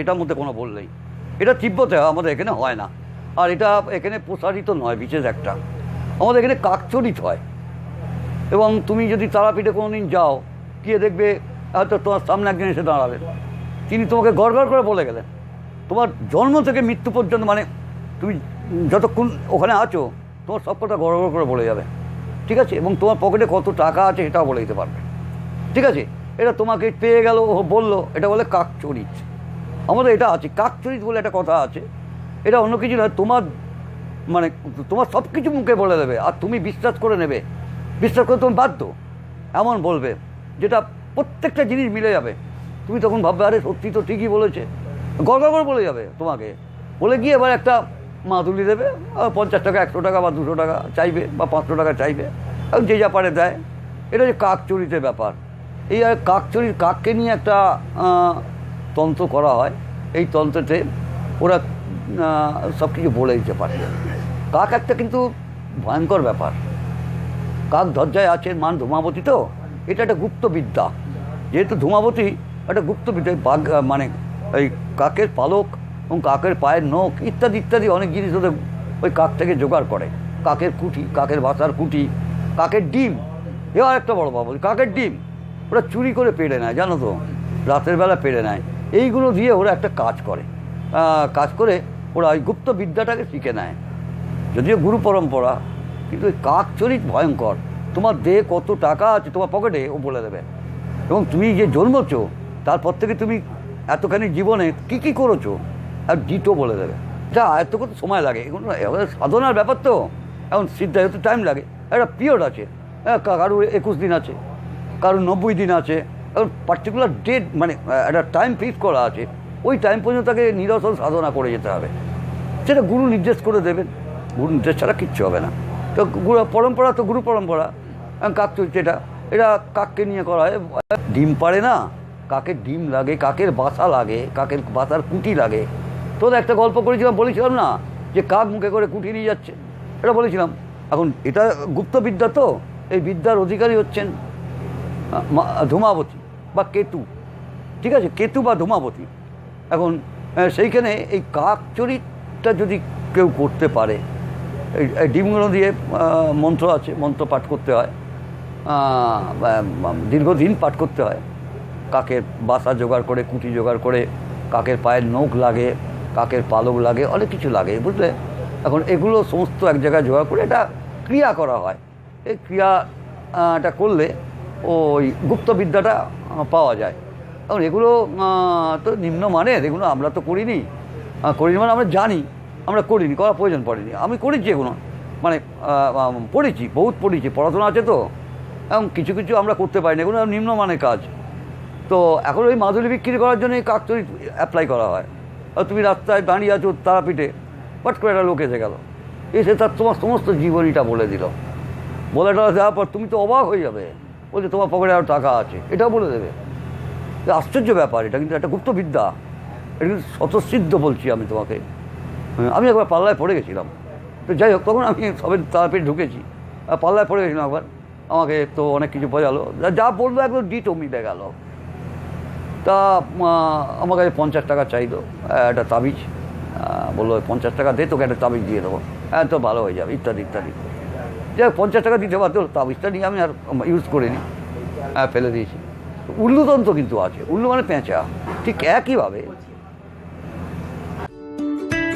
এটার মধ্যে কোনো বল নেই। এটা তিব্বতে আমাদের এখানে হয় না। আর এটা এখানে প্রসারিত নয়, বিশেষ একটা। আমাদের এখানে কাকচরিত হয়। এবং তুমি যদি তারাপীঠে কোনো দিন যাও, গিয়ে দেখবে, হয়তো তোমার সামনে একজন এসে দাঁড়াবেন তিনি তোমাকে গড় করে বলে গেলেন, তোমার জন্ম থেকে মৃত্যু পর্যন্ত মানে তুমি যতক্ষণ ওখানে আছো, তোমার সব কথা গড় করে বলে যাবে। ঠিক আছে? এবং তোমার পকেটে কত টাকা আছে সেটাও বলে দিতে পারবে। ঠিক আছে? এটা তোমাকে পেয়ে গেল বলল, এটা বলে কাকচরিত আমাদের এটা আছে, কাকচরিত বলে একটা কথা আছে। এটা অন্য কিছু নয় তোমার মানে তোমার সব কিছু মুখে বলে দেবে, আর তুমি বিশ্বাস করে নেবে। বিশ্বাস করে তুমি বাধ্য। এমন বলবে, যেটা প্রত্যেকটা জিনিস মিলে যাবে। তুমি তখন ভাববে, আরে সত্যি তো ঠিকই বলেছে। গড় করে বলে যাবে তোমাকে। বলে গিয়ে এবার একটা মাদুলি দেবে পঞ্চাশ টাকা, একশো টাকা বা দুশো টাকা চাইবে, বা পাঁচশো টাকা চাইবে যে যা পারে দেয়। এটা হচ্ছে কাকচুরিতে ব্যাপার। এই আর কাকচুরির কাককে নিয়ে একটা তন্ত্র করা হয়, এই তন্ত্রতে ওরা সব কিছু বলে দিতে পারে। কাক একটা কিন্তু ভয়ঙ্কর ব্যাপার। কাক ধজ্জায় আছে, মান ধূমাবতী তো, এটা একটা গুপ্ত বিদ্যা যেহেতু ধূমাবতী একটা গুপ্ত বিদ্যা বাঘ মানে এই কাকের পালক এবং কাকের পায়ের নখ, ইত্যাদি ইত্যাদি অনেক জিনিস ওদের ওই কাক থেকে জোগাড় করে। কাকের কুটি কাকের বাসার কুটি কাকের ডিম। এবার একটা বড় বাবু কাকের ডিম। ওরা চুরি করে পেড়ে নেয়, জানো তো? রাতের বেলা পেড়ে নেয়। এইগুলো দিয়ে ওরা একটা কাজ করে। কাজ করে ওরা ওই গুপ্ত বিদ্যাটাকে শিখে নেয়। যদিও গুরু পরম্পরা কিন্তু ওই কাক চরিত ভয়ঙ্কর। তোমার দেহে কত টাকা আছে তোমার পকেটে ও বলে দেবে। এবং তুমি যে জন্মছো তারপর থেকে তুমি এতখানি জীবনে কি কি করেছ আর জিতো বলে দেবে। যা আয়ত্ত করতে সময় লাগে। এগুলো সাধনার ব্যাপার তো। এখন সিদ্ধা হতে টাইম লাগে। একটা পিরিয়ড আছে। হ্যাঁ, কারোর একুশ দিন আছে কারোর নব্বই দিন আছে। পার্টিকুলার ডেট মানে একটা টাইম ফিক্স করা আছে, ওই টাইম পর্যন্ত তাকে নিরসন সাধনা করে যেতে হবে। সেটা গুরু নির্দেশ করে দেবেন। গুরু নির্দেশ ছাড়া কিচ্ছু হবে না। তো গুরু, পরম্পরা তো গুরু পরম্পরা কাক চলছে এটা এটা কাককে নিয়ে করা হয়। ডিম পারে না কাকের ডিম লাগে, কাকের বাসা লাগে, কাকের বাসার কুটি লাগে। তো একটা গল্প করেছিলাম, বলেছিলাম না? যে কাক মুখে করে কুটি নিয়ে যাচ্ছে। এটা বলেছিলাম। এখন এটা গুপ্তবিদ্যা তো, এই বিদ্যার অধিকারী হচ্ছেন ধূমাবতী। বা কেতু। ঠিক আছে? কেতু বা ধূমাবতী। এখন সেইখানে এই কাক চরিতটা যদি কেউ করতে পারে এই ডিমগুলো দিয়ে মন্ত্র আছে মন্ত্র পাঠ করতে হয় দীর্ঘদিন পাঠ করতে হয়। কাকের বাসা জোগাড় করে কুটি জোগাড় করে কাকের পায়ের নখ লাগে কাকের পালক লাগে অনেক কিছু লাগে বুঝলে? এখন এগুলো সমস্ত এক জায়গায় জোগাড় করে এটা ক্রিয়া করা হয়। এই ক্রিয়াটা করলে ওই গুপ্ত বিদ্যাটা আহ, পাওয়া যায়। এখন এগুলো তো নিম্নমানের এগুলো আমরা তো করিনি। করিনি মানে আমরা জানি, আমরা করিনি, করার প্রয়োজন পড়েনি। আমি করেছি এগুলো মানে পড়েছি, বহুত পড়েছি, পড়াশোনা আছে তো। এবং কিছু কিছু আমরা করতে পারি না এগুলো নিম্নমানের কাজ। তো এখন ওই মাদুলি বিক্রি করার জন্য এই কাকতরি অ্যাপ্লাই করা হয়। আর তুমি রাস্তায় দাঁড়িয়ে আছো তারাপীঠে পট করে একটা লোক এসে গেল। এসে তার তোমার সমস্ত জীবনীটা বলে দিল। বলে দেওয়ার পর তুমি তো অবাক হয়ে যাবে। বলছে তোমার পকেটে আরও টাকা আছে। এটাও বলে দেবে। আশ্চর্য ব্যাপার এটা কিন্তু একটা গুপ্তবিদ্যা। এটা কিন্তু স্বতঃসিদ্ধ বলছি আমি তোমাকে। হ্যাঁ, আমি একবার পাল্লায় পড়ে গেছিলাম। তো যাই হোক তখন আমি সবে তারাপীঠ ঢুকেছি। আর পাল্লায় পড়ে গেছিলাম একবার। আমাকে তো অনেক কিছু বোঝালো। যা- বলল একদম ডিটো মিলে গেল। তা আমার কাছে পঞ্চাশ টাকা চাইলো একটা তাবিজ। বলল পঞ্চাশ টাকা দে তোকে একটা তাবিজ দিয়ে দেবো। হ্যাঁ তো ভালো হয়ে যাবে ইত্যাদি ইত্যাদি। যাই পঞ্চাশ টাকা দিতে পারতো তাবিজটা নিয়ে আমি আর ইউজ করিনি। হ্যাঁ ফেলে দিয়েছি। উল্লুতন্ত্র কিন্তু আছে, উল্লু মানে পেঁচা। ঠিক একইভাবে